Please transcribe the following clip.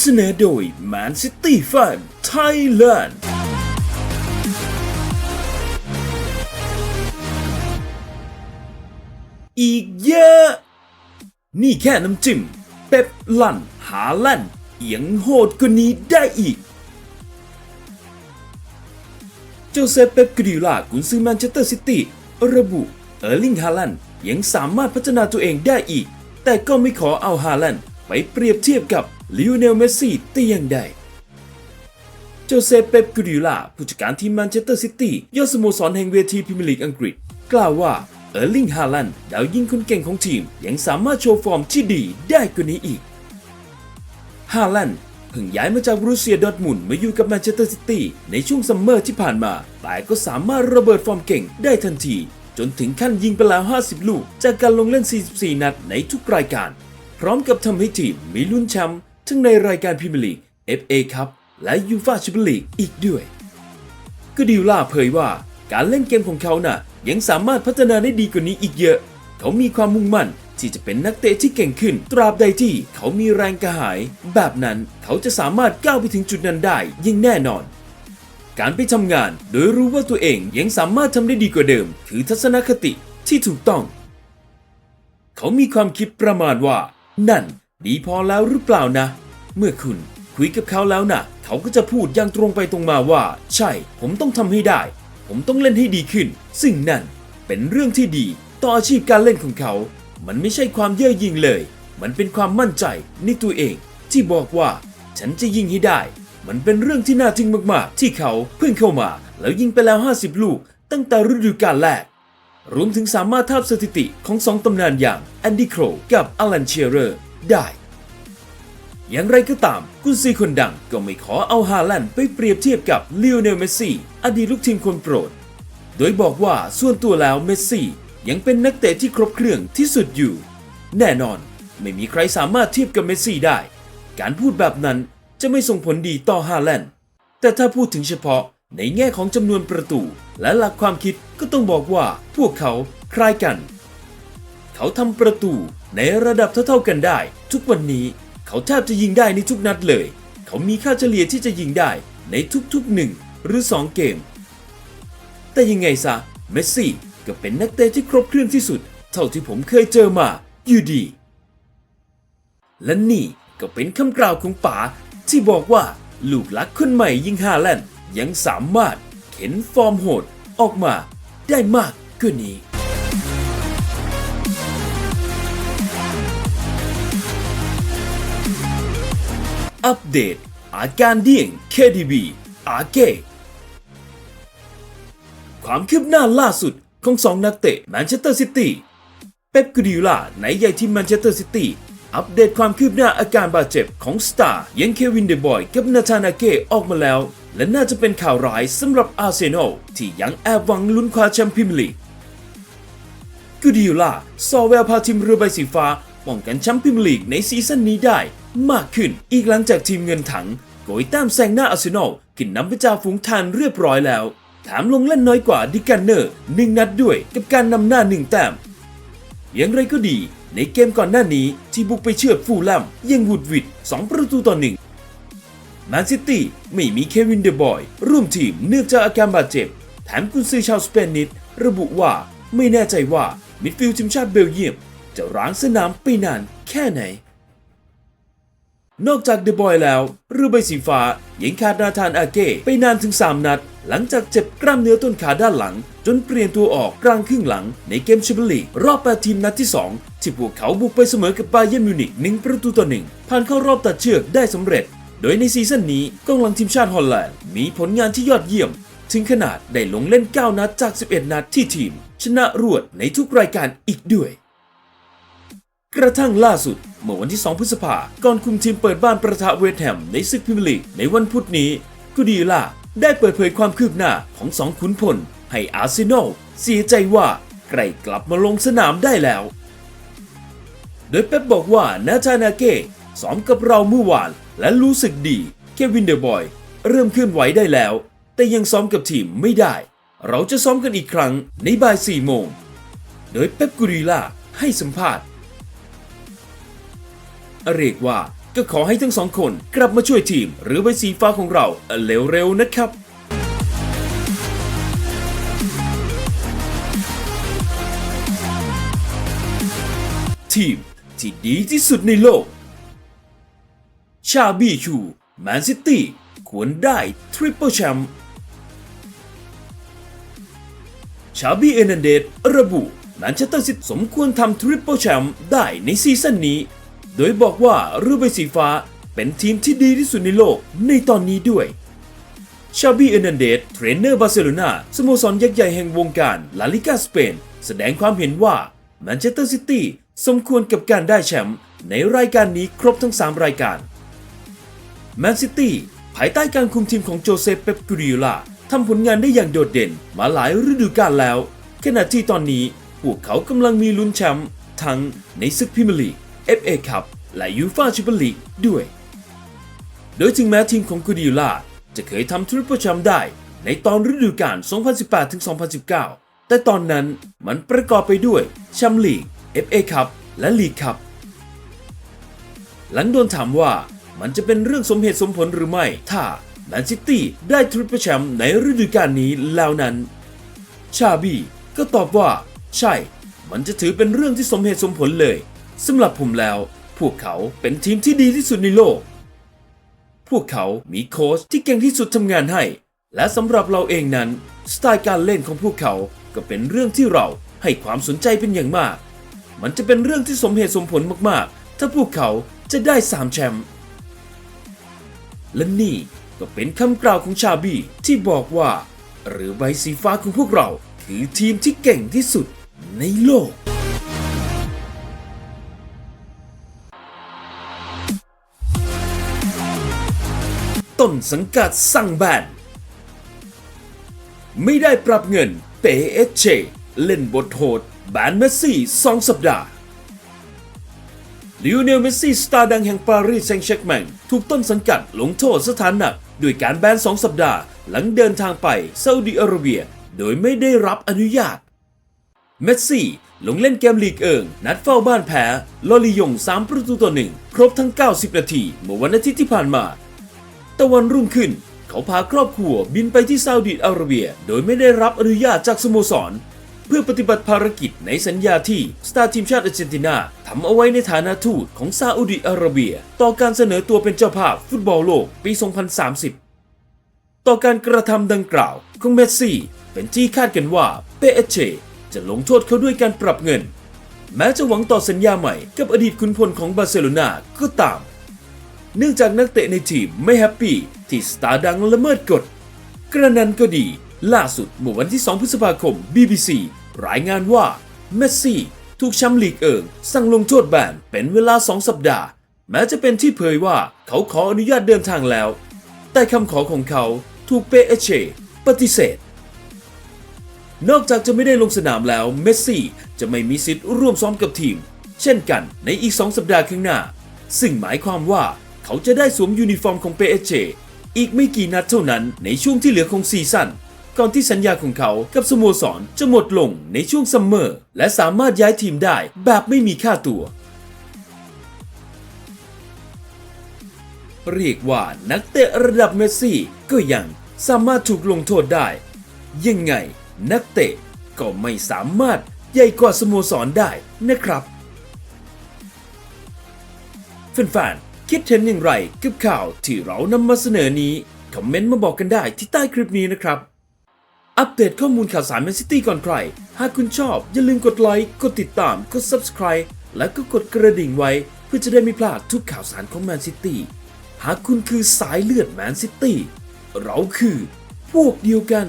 นำเสนอโดย Man City Fan Thailand อีกเยอะ นี่แค่น้ำจิ้ม เป๊ปลั่น หาลั่น เอียงโหดกว่านี้ได้อีกโจเซปเป๊ปกริลากุนซือแมนเชสเตอร์ซิตี้ระบุ เออร์ลิงฮาลันยังสามารถพัฒนาตัวเองได้อีก แต่ก็ไม่ขอเอาฮาลันไปเปรียบเทียบกับ ลิโอเนลเมสซี่แต่อย่างใดโจเซปเป๊ปกริลาผู้จัดการทีมแมนเชสเตอร์ซิตี้ยอดสโมสรแห่งเวทีพรีเมียร์ลีกอังกฤษ กล่าวว่าเออร์ลิงฮาลันด์ดาวยิงคนเก่งของทีม ยังสามารถโชว์ฟอร์มที่ดีได้กว่านี้อีกฮาลันด์เพิ่งย้ายมาจากบรูเซียดอทมุนมาอยู่กับแมนเชสเตอร์ซิตี้ในช่วงซัมเมอร์ที่ผ่านมา แต่ก็สามารถระเบิดฟอร์มเก่งได้ทันที จนถึงขั้นยิงไปแล้ว 50 ลูก จากการลงเล่น 44 นัดในทุกรายการ พร้อมกับทำให้ทีมมีลุ้นแชมป์ ทั้งในรายการพรีเมียร์ลีก FA คัพและยูฟาแชมเปี้ยนลีกอีกด้วย ก็ดิวล่าเผยว่าการเล่นเกมของเขาน่ะยังสามารถพัฒนาได้ดีกว่านี้อีกเยอะ เขามีความมุ่งมั่นที่จะเป็นนักเตะที่เก่งขึ้น ตราบใดที่เขามีแรงกระหาย แบบนั้นเขาจะสามารถก้าวไปถึงจุดนั้นได้อยิ่งแน่นอน การไปทำงานโดยรู้ว่าตัวเองยังสามารถทำได้ดีกว่าเดิม คือทัศนคติที่ถูกต้อง เขามีความคิดประมาณว่า นั่น ดีพอแล้วหรือเปล่านะ เมื่อคุณคุยกับเขาแล้วนะเขาก็จะพูดอย่างตรงไปตรงมาว่า ใช่ ผมต้องทำให้ได้ ผมต้องเล่นให้ดีขึ้น ซึ่งนั่นเป็นเรื่องที่ดี ต่ออาชีพการเล่นของเขา มันไม่ใช่ความเย่อหยิ่งเลย มันเป็นความมั่นใจในตัวเอง ที่บอกว่า ฉันจะยิงให้ได้ มันเป็นเรื่องที่น่าทึ่งมากๆ ที่เขาเพิ่งเข้ามา แล้วยิงไปแล้ว 50 ลูก ตั้งแต่ฤดูกาลแรกรวมถึงสามารถทาบสถิติของสองตำนานอย่างแอนดี้โครกับอลันเชียร์ได้ อย่างไรก็ตาม กุนซีคนดังก็ไม่ขอเอาฮาแลนด์ไปเปรียบเทียบกับลิโอเนลเมสซี่อดีตลูกทีมคนโปรด โดยบอกว่าส่วนตัวแล้วเมสซี่ยังเป็นนักเตะที่ครบเครื่องที่สุดอยู่ แน่นอนไม่มีใครสามารถเทียบกับเมสซี่ได้ การพูดแบบนั้นจะไม่ส่งผลดีต่อฮาแลนด์แต่ถ้าพูดถึงเฉพาะในแง่ของจำนวนประตู และหลักความคิดก็ต้องบอกว่าพวกเขาคล้ายกัน เขาทำประตูในระดับเท่าๆกันได้ ทุกวันนี้ เขาแทบจะยิงได้ในทุกนัดเลย เขามีค่าเฉลี่ยที่จะยิงได้ในทุกๆหนึ่งหรือ 2 เกม แต่ยังไงซะ เมสซี่ก็เป็นนักเตะที่ครบเครื่องที่สุด เท่าที่ผมเคยเจอมาอยู่ดี และนี่ก็เป็นคำกล่าวของป๋าที่บอกว่าลูกหลักคนใหม่ยิงฮาแลนด์ยังสามารถเข็นฟอร์มโหดออกมาได้มากกว่านี้ อัปเดต อาการเดี่ยง KDB อาเก้ความคืบหน้าล่าสุดของสองนักเตะแมนเชสเตอร์ซิตี้ เป๊ปกูดิโอลาในใหญ่ทีมแมนเชสเตอร์ซิตี้อัปเดตความคืบหน้าอาการบาดเจ็บของสตาร์ยังเควินเดบอยกับนาธานาเก้ออกมาแล้ว และน่าจะเป็นข่าวร้ายสำหรับอาร์เซนอลที่ยังแอบหวังลุ้นคว้าแชมป์พรีเมียร์ลีกกูดิโอลาซอแววพาทีมเรือใบสีฟ้า ป้องกันแชมป์พรีเมียร์ลีกในซีซั่นนี้ได้ มากขึ้นอีกหลังจากทีมเงินถังโกยแต้มแซงหน้าอาร์เซนอลขึ้นนำไปจ่าฝูงทานเรียบร้อยแล้วแถมลงเล่นน้อยกว่าดิกันเนอร์หนึ่งนัดด้วยกับการนำหน้าหนึ่งแต้มอย่างไรก็ดี ในเกมก่อนหน้านี้ที่บุกไปเชือดฟูลแลมยังวูดวิด 2 ประตูต่อหนึ่งแมนซิตี้ไม่มีเควินเดบอย ร่วมทีมเนื่องจากอาการบาดเจ็บ แถมกุนซือชาวสเปนนิด ระบุว่าไม่แน่ใจว่ามิดฟิลด์ทีมชาติเบลเยียม จะร้างสนามไปนานแค่ไหน นอกจากเดบอยแล้วเรือใบสีฟ้ายังขาดนาธานอาเก้ไปนานถึง 3 นัด หลังจากเจ็บกล้ามเนื้อต้นขาด้านหลัง จนเปลี่ยนตัวออกกลางครึ่งหลังในเกมแชมเปี้ยนลีกรอบ8ทีมนัดที่ 2 ที่พวกเขาบุกไปเสมอกับบาเยิร์นมิวนิก1ประตูต่อ1ผ่านเข้ารอบตัดเชือกได้สำเร็จ โดยในซีซั่นนี้กองหลังทีมชาติฮอลแลนด์มีผลงานที่ยอดเยี่ยมถึงขนาดได้ลงเล่น 9 นัดจาก 11 นัดที่ทีม ชนะรวดในทุกรายการอีกด้วย กระทั่งล่าสุด เมื่อวันที่ 2 พฤษภาก่อนคุมทีมเปิดบ้านประทะเวสแฮมในศึกพรีเมียร์ลีกในวันพุธนี้กูดีล่าได้เปิดเผยความคืบหน้าของสองขุนพล ให้อาร์เซนอลเสียใจว่าใกล้กลับมาลงสนามได้แล้ว โดยเป๊ปบอกว่านาธานาเก้ซ้อมกับเราเมื่อวานและรู้สึกดีเควินเดอร์บอยเริ่มเคลื่อนไหวได้แล้ว แต่ยังซ้อมกับทีมไม่ได้ เราจะซ้อมกันอีกครั้งในบ่าย4โมง โดยเป๊ปกูริล่าให้สัมภาษณ์ เรียกว่าก็ขอให้ทั้งสองคนกลับมาช่วยทีม หรือใบสีฟ้าของเราเร็วๆนะครับทีมที่ดีที่สุดในโลก ชาบีชูแมนซิตี้ควรได้ทริปเปิลแชมป์ ชาบีเอนันเดตระบุแมนเชสเตอร์ซิตี้สมควรทำทริปเปิลแชมป์ได้ในซีซั่นนี้ โดยบอกว่าเรือใบสีฟ้าเป็นทีมที่ดีที่สุดในโลกในตอนนี้ด้วยชาบีเอนันเดสเทรนเนอร์บาร์เซโลนาสโมสรยักษ์ใหญ่แห่งวงการลาลิกาสเปน แสดงความเห็นว่าแมนเชสเตอร์ซิตี้สมควรกับการได้แชมป์ในรายการนี้ครบทั้ง 3 รายการแมนซิตี้ภายใต้การคุมทีมของโจเซปเปปกูริลาทำผลงานได้อย่างโดดเด่นมาหลายฤดูกาลแล้ว ขณะที่ตอนนี้พวกเขากำลังมีลุ้นแชมป์ทั้งในศึกพรีเมียร์ลีก FA คัพและยูฟ่าแชมเปี้ยนลีกด้วย โดยถึงแม้ทีมของกูดิโอลาจะเคยทำทริปเปิลแชมป์ได้ในตอนฤดูกาล 2018-2019 แต่ตอนนั้นมันประกอบไปด้วยแชมป์ลีก FA คัพและลีกคัพหลังโดนถามว่ามันจะเป็นเรื่องสมเหตุสมผลหรือไม่ ถ้าแมนซิตี้ได้ทริปเปิลแชมป์ในฤดูกาลนี้แล้วนั้น ชาบีก็ตอบว่า ใช่ มันจะถือเป็นเรื่องที่สมเหตุสมผลเลย สำหรับผมแล้ว พวกเขาเป็นทีมที่ดีที่สุดในโลก พวกเขามีโค้ชที่เก่งที่สุดทำงานให้ และสำหรับเราเองนั้น สไตล์การเล่นของพวกเขาก็เป็นเรื่องที่เราให้ความสนใจเป็นอย่างมาก มันจะเป็นเรื่องที่สมเหตุสมผลมากๆ ถ้าพวกเขาจะได้สามแชมป์และนี่ก็เป็นคำกล่าวของชาบีที่บอกว่า หรือใบสีฟ้าของพวกเรา คือทีมที่เก่งที่สุดในโลก ต้นสังกัดสั่งแบนไม่ได้ปรับเงินเปเอเชเล่นบทโหดแบนเมสซี่สองสัปดาห์ลิโอเนลเมสซี่สตาร์ดังแห่งปารีสแซงต์แชร์กแมงถูกต้นสังกัดลงโทษสถานหนักด้วยการแบนสองสัปดาห์ หลังเดินทางไปซาอุดิอาระเบีย โดยไม่ได้รับอนุญาต เมสซี่ลงเล่นเกมลีกเอิง นัดเฝ้าบ้านแพ้ลอลียง 3 ประตูต่อหนึ่งครบทั้ง 90 นาที เมื่อวันอาทิตย์ที่ผ่านมา ต่วันรุ่งขึ้น เขาพาครอบครัวบินไปที่ซาอุดิอาระเบีย โดยไม่ได้รับอนุญาตจากสโมสร เพื่อปฏิบัติภารกิจในสัญญาที่สตาร์ทีมชาติอาร์เจนตินาทำเอาไว้ในฐานะทูตของซาอุดิอาระเบีย ต่อการเสนอตัวเป็นเจ้าภาพฟุตบอลโลกปี 2030 ต่อการกระทำดังกล่าวของเมสซี่ เป็นที่คาดกันว่าเปเอเชจะลงโทษเขาด้วยการปรับเงิน แม้จะหวังต่อสัญญาใหม่กับอดีตขุนพลของบาร์เซโลนาก็ตาม เนื่องจากนักเตะในทีมไม่แฮปปี้ที่สตาร์ดังละเมิดกฎ กระนั้นก็ดี ล่าสุดเมื่อวันที่ 2 พฤษภาคม BBC รายงานว่า เมสซี่ถูกแชมป์ลีกเอิงสั่งลงโทษแบนเป็นเวลา 2 สัปดาห์ แม้จะเป็นที่เผยว่าเขาขออนุญาตเดินทางแล้ว แต่คำขอของเขาถูกเปเอเชปฏิเสธ นอกจากจะไม่ได้ลงสนามแล้วเมสซี่จะไม่มีสิทธิ์ร่วมซ้อมกับทีม เช่นกันในอีก 2 สัปดาห์ข้างหน้า ซึ่งหมายความว่า เขาจะได้สวมยูนิฟอร์มของ PSG อีกไม่กี่นัดเท่านั้นในช่วงที่เหลือของซีซั่นก่อนที่สัญญาของเขากับสโมสรจะหมดลงในช่วงซัมเมอร์และสามารถย้ายทีมได้แบบไม่มีค่าตัว เรียกว่านักเตะระดับเมสซี่ก็ยังสามารถถูกลงโทษได้ ยังไงนักเตะก็ไม่สามารถใหญ่กว่าสโมสรได้นะครับแฟนๆ คิดเห็นอย่างไรกับข่าวที่เรานำมาเสนอนี้ คอมเมนต์มาบอกกันได้ที่ใต้คลิปนี้นะครับ อัปเดตข้อมูลข่าวสารแมนซิตี้ก่อนใคร หากคุณชอบ อย่าลืมกดไลค์ กดติดตาม กด Subscribe และก็กดกระดิ่งไว้ เพื่อจะได้ไม่พลาดทุกข่าวสารของแมนซิตี้ หากคุณคือสายเลือดแมนซิตี้ เราคือพวกเดียวกัน